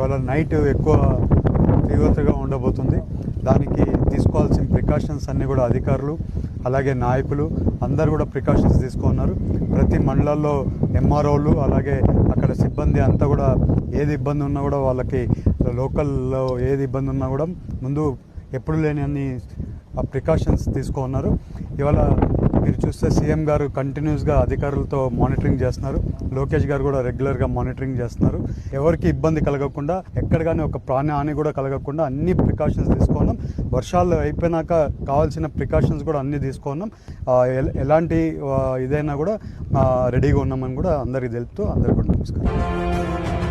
ఇవాళ నైట్ ఎక్కువ తీవ్రతగా ఉండబోతుంది. దానికి తీసుకోవాల్సిన ప్రికాషన్స్ అన్నీ కూడా అధికారులు అలాగే నాయకులు అందరూ కూడా ప్రికాషన్స్ తీసుకున్నారు. ప్రతి మండలాల్లో ఎంఆర్ఓలు అలాగే అక్కడ సిబ్బంది అంతా కూడా ఏది ఇబ్బంది ఉన్నా కూడా వాళ్ళకి లోకల్లో ఏది ఇబ్బంది ఉన్నా కూడా ముందు ఎప్పుడు లేని అన్ని ఆ ప్రికాషన్స్ తీసుకున్నారు. ఇవాళ మీరు చూస్తే సీఎం గారు కంటిన్యూస్గా అధికారులతో మానిటరింగ్ చేస్తున్నారు. లోకేష్ గారు కూడా రెగ్యులర్గా మానిటరింగ్ చేస్తున్నారు. ఎవరికి ఇబ్బంది కలగకుండా ఎక్కడ కానీ ఒక ప్రాణ హాని కూడా కలగకుండా అన్ని ప్రికాషన్స్ తీసుకున్నాం. వర్షాలు అయిపోయినాక కావాల్సిన ప్రికాషన్స్ కూడా అన్ని తీసుకున్నాం. ఎలాంటి ఇదైనా కూడా రెడీగా ఉన్నామని కూడా అందరికీ తెలుపుతూ అందరికీ నమస్కారం.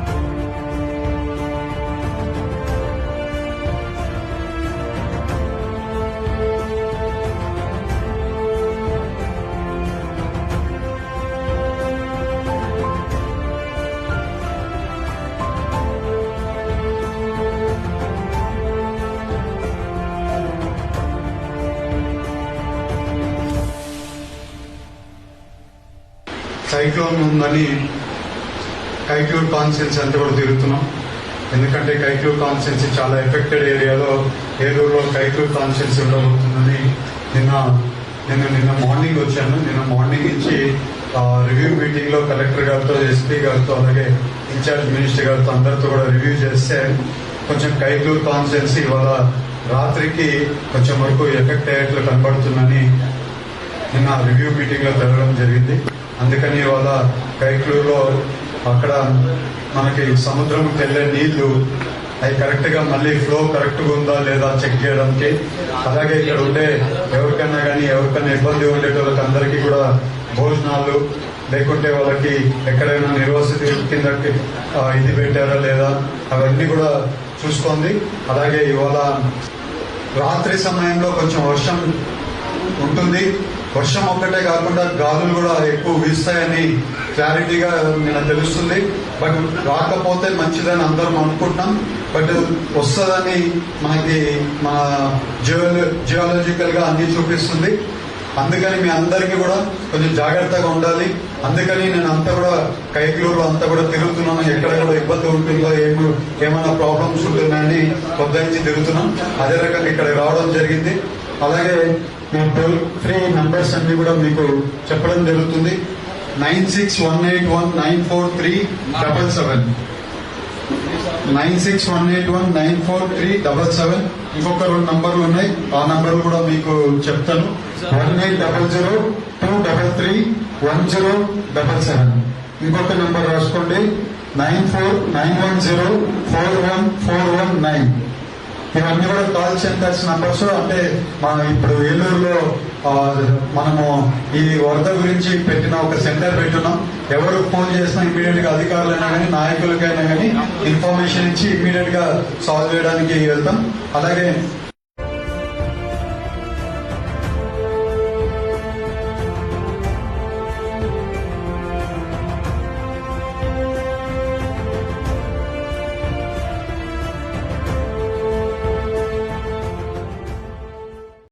సైక్లోన్ ఉందని కైక్యూర్ కాన్స్టిట్యున్సీ అంతా కూడా తిరుగుతున్నాం. ఎందుకంటే కైక్యూర్ కాన్స్టిట్యున్సీ చాలా ఎఫెక్టెడ్ ఏరియాలో ఏలూరులో కైక్యూర్ కాన్స్టిట్యున్సీ ఉండబోతుందని నిన్న నేను నిన్న మార్నింగ్ వచ్చాను. నిన్న మార్నింగ్ నుంచి రివ్యూ మీటింగ్లో కలెక్టర్ గారితో ఎస్పీ గారితో అలాగే ఇన్ఛార్జ్ మినిస్టర్ గారితో అందరితో కూడా రివ్యూ చేస్తే కొంచెం కైక్యూర్ కాన్స్టిట్యున్సీ ఇవాళ రాత్రికి కొంచెం వరకు ఎఫెక్ట్ అయ్యేట్లు కనబడుతుందని నిన్న రివ్యూ మీటింగ్లో జరగడం జరిగింది. అందుకని ఇవాళ కైక్లూరులో అక్కడ మనకి సముద్రం వెళ్ళే నీళ్ళు అవి కరెక్ట్గా మళ్ళీ ఫ్లో కరెక్ట్గా ఉందా లేదా చెక్ చేయడానికి. అలాగే ఇక్కడ ఉండే ఎవరికైనా కానీ ఎవరికైనా ఇబ్బంది ఉండేటోళ్ళకి అందరికీ కూడా భోజనాలు లేకుంటే వాళ్ళకి ఎక్కడైనా నిర్వసతి కింద ఇది పెట్టారా లేదా అవన్నీ కూడా చూసుకోండి. అలాగే ఇవాళ రాత్రి సమయంలో కొంచెం వర్షం ఉంటుంది. వర్షం ఒక్కటే కాకుండా గాలులు కూడా ఎక్కువ వీస్తాయని క్లారిటీగా నేను తెలుస్తుంది. బట్ రాకపోతే మంచిదని అందరం అనుకుంటున్నాం. బట్ వస్తుందని మనకి మన జియోలజికల్గా అన్ని చూపిస్తుంది. అందుకని మీ అందరికీ కూడా కొంచెం జాగ్రత్తగా ఉండాలి. అందుకని నేను అంతా కూడా కైక్లూరులో అంతా కూడా తిరుగుతున్నాను. ఎక్కడ కూడా ఇబ్బంది ఉంటుందో ఏమి ఏమైనా ప్రాబ్లమ్స్ ఉంటున్నాయని పొద్దురించి తిరుగుతున్నాం. అదే రకంగా ఇక్కడ రావడం జరిగింది. అలాగే నేను టోల్ ఫ్రీ నంబర్స్ అన్ని కూడా మీకు చెప్పడం జరుగుతుంది. Nine six one eight one nine four three double seven. Nine six one eight one nine four three double seven. ఇంకొక రెండు నంబర్లు ఉన్నాయి. ఆ నంబర్లు కూడా మీకు చెప్తాను. One eight double zero two double three one zero double seven. ఇంకొక నంబర్ రాసుకోండి. Nine four nine one zero four one four one nine. ఇవన్నీ కూడా కాల్ సెంటర్స్ నంబర్స్ అంటే మన ఇప్పుడు ఏలూరులో మనము ఈ వరద గురించి పెట్టిన ఒక సెంటర్ పెట్టున్నాం. ఎవరు ఫోన్ చేసినా ఇమీడియట్గా అధికారులైనా కానీ నాయకులకైనా కానీ ఇన్ఫర్మేషన్ ఇచ్చి ఇమీడియట్గా సాల్వ్ చేయడానికి వెళ్తాం. అలాగే